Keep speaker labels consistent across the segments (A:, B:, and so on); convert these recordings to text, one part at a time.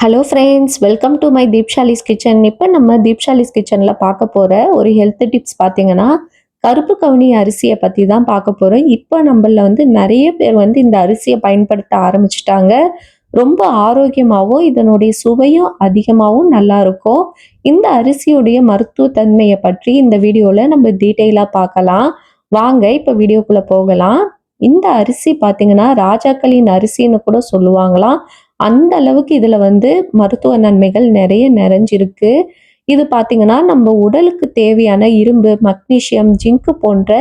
A: Hello friends welcome to my Deepshali's kitchen இப்போ நம்ம தீப்ஷாலிஸ் கிச்சனில் பார்க்க போகிற ஒரு ஹெல்த் டிப்ஸ் பார்த்தீங்கன்னா கருப்பு கவுனி அரிசியை பற்றி தான் பார்க்க போகிறோம் இப்போ நம்மள வந்து நிறைய பேர் வந்து இந்த அரிசியை பயன்படுத்த ஆரம்பிச்சிட்டாங்க. ரொம்ப ஆரோக்கியமாகவும் இதனுடைய சுவையும் அதிகமாகவும் நல்லா இருக்கும். இந்த அரிசியுடைய மருத்துவ தன்மையை பற்றி இந்த வீடியோவில் நம்ம டீட்டெயிலாக பார்க்கலாம். வாங்க இப்போ வீடியோக்குள்ளே போகலாம். இந்த அரிசி பார்த்தீங்கன்னா ராஜாக்களின் அரிசின்னு கூட சொல்லுவாங்களாம். அந்த அளவுக்கு இதில் வந்து மருத்துவ நன்மைகள் நிறைய நிறைஞ்சிருக்கு. இது பார்த்தீங்கன்னா நம்ம உடலுக்கு தேவையான இரும்பு மக்னீஷியம் ஜிங்கு போன்ற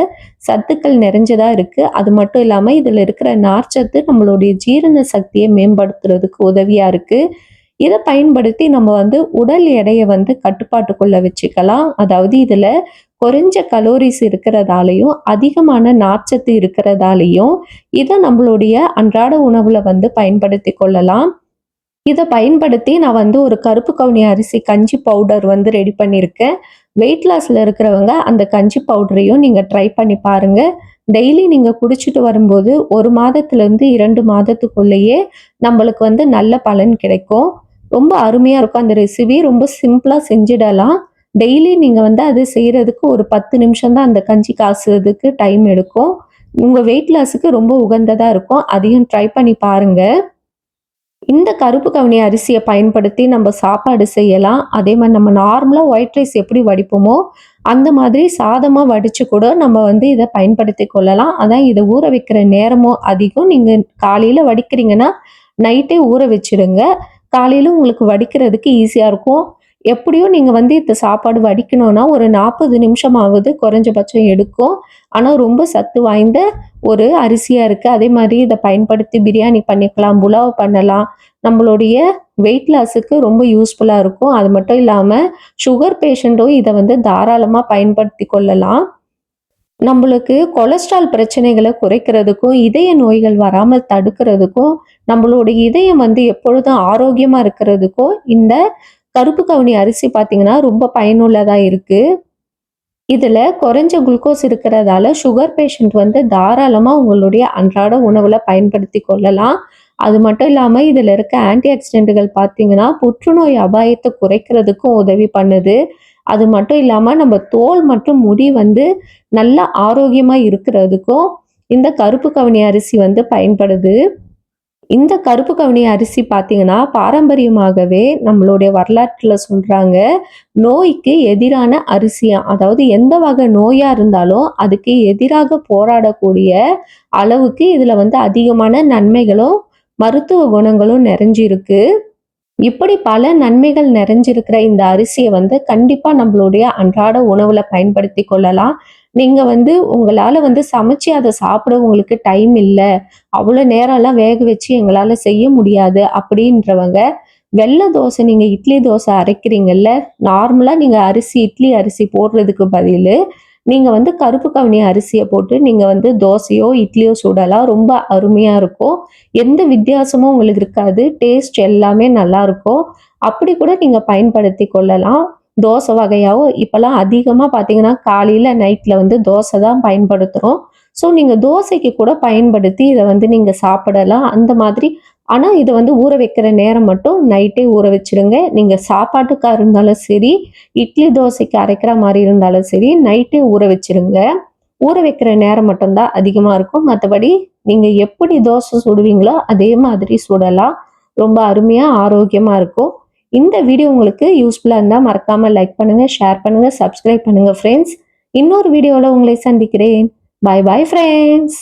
A: சத்துக்கள் நிறைஞ்சதாக இருக்குது அது மட்டும் இல்லாமல் இதில் இருக்கிற நார்ச்சத்து நம்மளுடைய ஜீரண சக்தியை மேம்படுத்துறதுக்கு உதவியாக இருக்குது இதை பயன்படுத்தி நம்ம வந்து உடல் எடையை வந்து கட்டுப்பாட்டுக்குள்ளே வச்சுக்கலாம். அதாவது இதில் குறைஞ்ச கலோரிஸ் இருக்கிறதாலையும் அதிகமான நார்ச்சத்து இருக்கிறதாலையும் இதை நம்மளுடைய அன்றாட உணவுல வந்து பயன்படுத்தி கொள்ளலாம். இதை பயன்படுத்தி நான் வந்து ஒரு கருப்பு கவுனி அரிசி கஞ்சி பவுடர் வந்து ரெடி பண்ணியிருக்கேன். வெயிட் லாஸில் இருக்கிறவங்க அந்த கஞ்சி பவுடரையும் நீங்கள் ட்ரை பண்ணி பாருங்க. டெய்லி நீங்கள் குடிச்சிட்டு வரும்போது ஒரு மாதத்துலேருந்து இரண்டு மாதத்துக்குள்ளேயே நம்மளுக்கு வந்து நல்ல பலன் கிடைக்கும். ரொம்ப அருமையாக இருக்கும் அந்த ரெசிபி ரொம்ப சிம்பிளாக செஞ்சிடலாம். டெய்லி நீங்கள் வந்து அது செய்கிறதுக்கு ஒரு பத்து நிமிஷம் தான் அந்த கஞ்சி காசுறதுக்கு டைம் எடுக்கும். உங்கள் வெயிட் லாஸுக்கு ரொம்ப உகந்ததாக இருக்கும். அதையும் ட்ரை பண்ணி பாருங்கள் இந்த கருப்பு கவனி அரிசியை பயன்படுத்தி நம்ம சாப்பாடு செய்யலாம். அதே மாதிரி நம்ம நார்மலாக ஒயிட் ரைஸ் எப்படி வடிப்போமோ அந்த மாதிரி சாதமாக வடித்து கூட நம்ம வந்து இதை பயன்படுத்தி கொள்ளலாம். அதான் இதை ஊற வைக்கிற நேரமும் அதிகம். நீங்கள் காலையில் வடிக்கிறீங்கன்னா நைட்டே ஊற வச்சிடுங்க. காலையில் உங்களுக்கு வடிக்கிறதுக்கு ஈஸியாக இருக்கும். எப்படியும் நீங்கள் வந்து இந்த சாப்பாடு வடிக்கணும்னா ஒரு நாற்பது நிமிஷமாவது குறைஞ்சபட்சம் எடுக்கும். ஆனால் ரொம்ப சத்து வாய்ந்த ஒரு அரிசியாக இருக்குது அதே மாதிரி இதை பயன்படுத்தி பிரியாணி பண்ணிக்கலாம் புலாவ் பண்ணலாம். நம்மளுடைய வெயிட் லாஸுக்கு ரொம்ப யூஸ்ஃபுல்லாக இருக்கும். அது மட்டும் இல்லாமல் சுகர் பேஷண்ட்டும் இதை வந்து தாராளமாக பயன்படுத்தி கொள்ளலாம். நம்மளுக்கு கொலஸ்ட்ரால் பிரச்சனைகளை குறைக்கிறதுக்கும் இதய நோய்கள் வராமல் தடுக்கிறதுக்கும் நம்மளுடைய இதயம் வந்து எப்பொழுதும் ஆரோக்கியமாக இருக்கிறதுக்கும் இந்த கருப்பு கவுனி அரிசி பார்த்தீங்கன்னா ரொம்ப பயனுள்ளதாக இருக்குது இதில் குறைஞ்ச குளுக்கோஸ் இருக்கிறதால சுகர் பேஷண்ட் வந்து தாராளமாக உங்களுடைய அன்றாட உணவில் பயன்படுத்தி கொள்ளலாம். அது மட்டும் இல்லாமல் இதில் இருக்க ஆன்டி ஆக்சிடென்ட்டுகள் பார்த்தீங்கன்னா புற்றுநோய் அபாயத்தை குறைக்கிறதுக்கும் உதவி பண்ணுது. அது மட்டும் இல்லாமல் நம்ம தோல் மற்றும் முடி வந்து நல்ல ஆரோக்கியமாக இருக்கிறதுக்கும் இந்த கருப்பு கவனி அரிசி வந்து பயன்படுது. இந்த கருப்பு கவுனி அரிசி பார்த்தீங்கன்னா பாரம்பரியமாகவே நம்மளுடைய வரலாற்றில் சொல்கிறாங்க நோய்க்கு எதிரான அரிசியாக அதாவது எந்த வகை நோயாக இருந்தாலும் அதுக்கு எதிராக போராடக்கூடிய அளவுக்கு இதில் வந்து அதிகமான நன்மைகளும் மருத்துவ குணங்களும் நிறைஞ்சிருக்கு. இப்படி பல நன்மைகள் நிறைஞ்சிருக்கிற இந்த அரிசியை வந்து கண்டிப்பாக நம்மளுடைய அன்றாட உணவில் பயன்படுத்தி கொள்ளலாம். நீங்கள் வந்து உங்களால் வந்து சமைச்சு அதை சாப்பிட உங்களுக்கு டைம் இல்லை. அவ்வளோ நேரம்லாம் வேக வச்சு எங்களால் செய்ய முடியாது அப்படின்றவங்க வெள்ளை தோசை நீங்கள் இட்லி தோசை அரைக்கிறீங்கல்ல நார்மலாக நீங்கள் அரிசி இட்லி அரிசி போடுறதுக்கு பதில் நீங்கள் வந்து கருப்பு கவனி அரிசியை போட்டு நீங்கள் வந்து தோசையோ இட்லியோ சுடலாம். ரொம்ப அருமையாக இருக்கும். எந்த வித்தியாசமும் உங்களுக்கு இருக்காது. டேஸ்ட் எல்லாமே நல்லா இருக்கும். அப்படி கூட நீங்கள் பயன்படுத்தி கொள்ளலாம். தோசை வகையாகவும் இப்போல்லாம் அதிகமாக பார்த்தீங்கன்னா காலையில் நைட்டில் வந்து தோசை தான் பயன்படுத்துகிறோம் ஸோ நீங்கள் தோசைக்கு கூட பயன்படுத்தி இதை வந்து நீங்கள் சாப்பிடலாம். அந்த மாதிரி ஆனால் இதை வந்து ஊற வைக்கிற நேரம் மட்டும் நைட்டே ஊற வச்சிருங்க நீங்கள் சாப்பாட்டுக்காக இருந்தாலும் சரி இட்லி தோசைக்கு அரைக்கிற மாதிரி இருந்தாலும் சரி நைட்டே ஊற வச்சிருங்க ஊற வைக்கிற நேரம் மட்டும்தான் அதிகமாக இருக்கும். மற்றபடி நீங்கள் எப்படி தோசை சுடுவீங்களோ அதே மாதிரி சுடலாம். ரொம்ப அருமையாக ஆரோக்கியமாக இருக்கும். இந்த வீடியோ உங்களுக்கு யூஸ்ஃபுல்லாக இருந்தால் மறக்காமல் லைக் பண்ணுங்கள் ஷேர் பண்ணுங்கள் சப்ஸ்கிரைப் பண்ணுங்கள் ஃப்ரெண்ட்ஸ் இன்னொரு வீடியோவில் உங்களை சந்திக்கிறேன். பாய் பாய் ஃப்ரெண்ட்ஸ்